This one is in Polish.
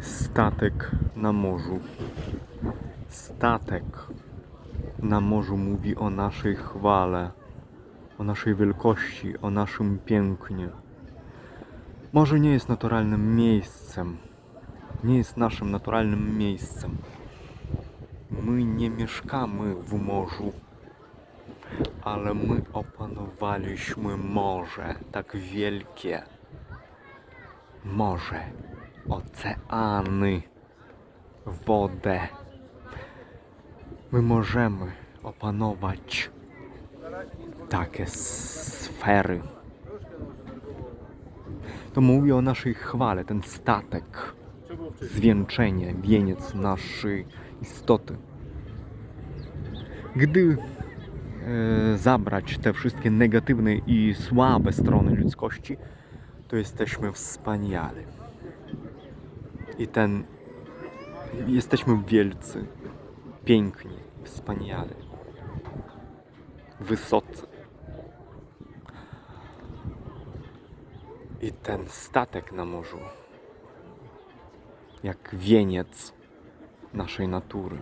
Statek na morzu. Statek na morzu mówi o naszej chwale, o naszej wielkości, o naszym pięknie. Morze nie jest naturalnym miejscem. Nie jest naszym naturalnym miejscem. My nie mieszkamy w morzu, ale my opanowaliśmy morze tak wielkie. Morze, oceany, wodę. My możemy opanować takie sfery. To mówi o naszej chwale, ten statek, zwieńczenie, wieniec naszej istoty. Gdy e, zabrać te wszystkie negatywne i słabe strony ludzkości, to jesteśmy wspaniali. I ten jesteśmy wielcy, piękni, wspaniali, wysocy. I ten statek na morzu, jak wieniec naszej natury.